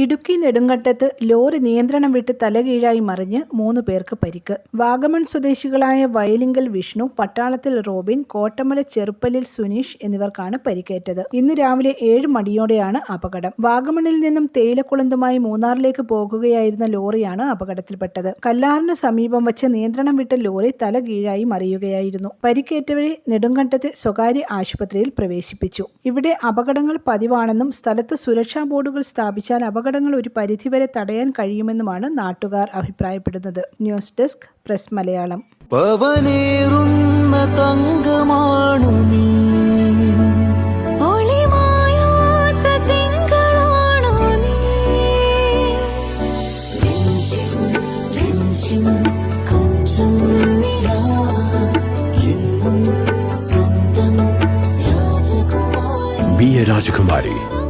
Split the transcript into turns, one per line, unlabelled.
Idukki നെടുങ്കണ്ടത്ത് lorry നിയന്ത്രണം വിട്ട് തലകീഴായി മറിഞ്ഞ് മൂന്ന് പേർക്ക് പരിക്ക്. വാഗമൺ സ്വദേശികളായ വയലിംഗൽ വിഷ്ണു പട്ടാളത്തിൽ റോബിൻ കോട്ടമല ചെറുപ്പലിൽ സുനീഷ് എന്നിവർക്കാണ് പരിക്കേറ്റത്. ഇന്ന് രാവിലെ ഏഴ് മണിയോടെയാണ് അപകടം. വാഗമണിൽ നിന്നും തേയിലക്കുളന്തുമായി മൂന്നാറിലേക്ക് പോകുകയായിരുന്ന ലോറിയാണ് അപകടത്തിൽപ്പെട്ടത്. കല്ലാറിന് സമീപം വച്ച് നിയന്ത്രണം വിട്ട ലോറി തലകീഴായി മറിയുകയായിരുന്നു. പരിക്കേറ്റവരെ നെടുങ്കണ്ടത്തെ സ്വകാര്യ ആശുപത്രിയിൽ പ്രവേശിപ്പിച്ചു. ഇവിടെ അപകടങ്ങൾ പതിവാണെന്നും സ്ഥലത്ത് സുരക്ഷാ ബോർഡുകൾ സ്ഥാപിച്ചാൽ അപകടങ്ങൾ ഒരു പരിധിവരെ തടയാൻ കഴിയുമെന്നുമാണ് നാട്ടുകാർ അഭിപ്രായപ്പെടുന്നത്. News desk press Malayalam.
പവനേറുന്ന തങ്കമാണു നീ.
Be a Rajakumari.